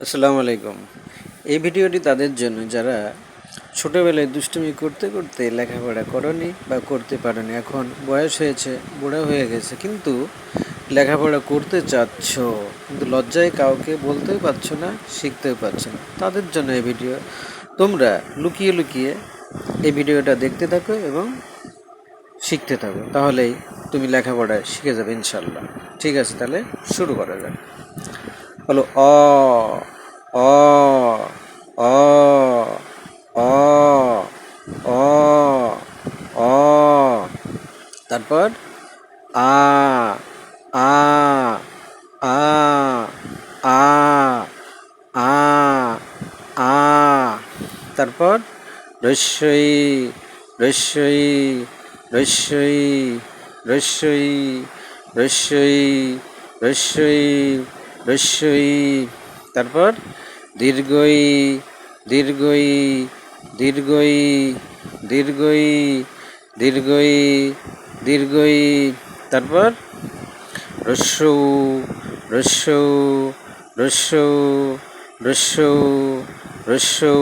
আসসালামু আলাইকুম। এই ভিডিওটি তাদের জন্য যারা ছোটোবেলায় দুষ্টুমি করতে করতে লেখাপড়া করনি বা করতে পারোনি, এখন বয়স হয়েছে, বুড়া হয়ে গেছে, কিন্তু লেখাপড়া করতে চাচ্ছ, কিন্তু লজ্জায় কাউকে বলতেও পারছ না, শিখতেও পারছ না। তাদের জন্য এই ভিডিও। তোমরা লুকিয়ে লুকিয়ে এই ভিডিওটা দেখতে থাকো এবং শিখতে থাকো, তাহলেই তুমি লেখাপড়া শিখে যাবে ইনশাল্লাহ ঠিক আছে, তাহলে শুরু করা যাক। হলো অ অ অ অ অ অ। তারপর আ আ আ আ আ আ। তারপর রস্যই রস্যই রস্যই রস্যই। রস্যই রস্যই রস্যই তারপর দীর্ঘই দীর্ঘই দীর্ঘই দীর্ঘই দীর্ঘই দীর্ঘই তারপর রস্যৌ রস্যৌ রস্যৌ রস্যৌ রস্যৌ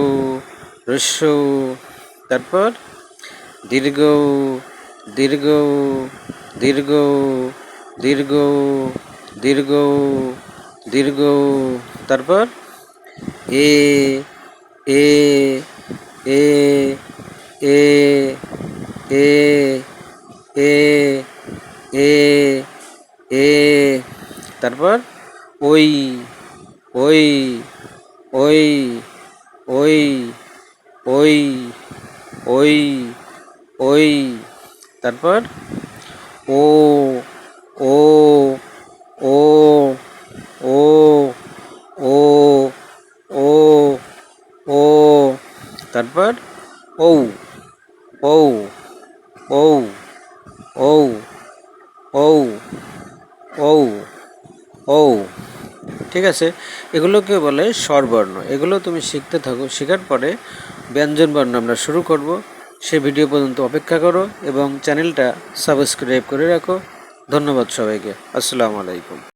রস্যৌ তারপর দীর্ঘ দীর্ঘ দীর্ঘ দীর্ঘ দীর্ঘ দীর্ঘ, তারপর? এ এ এ এ এ এ এ এ তারপর? ওই ওই ওই ওই ওই ওই ওই, তারপর? ও ও ও ও ও ও ও তারপর ঔ ঔ ঔ ঔ ঔ ঔ ঔ। ঠিক আছে? এগুলোকে বলে স্বরবর্ণ। এগুলো তুমি শিখতে থাকো। শেখার পরে ব্যঞ্জন বর্ণ আমরা শুরু করব। সে ভিডিও পর্যন্ত অপেক্ষা করো এবং চ্যানেলটা সাবস্ক্রাইব করে রাখো। ধন্যবাদ সবাইকে। আসসালামু আলাইকুম।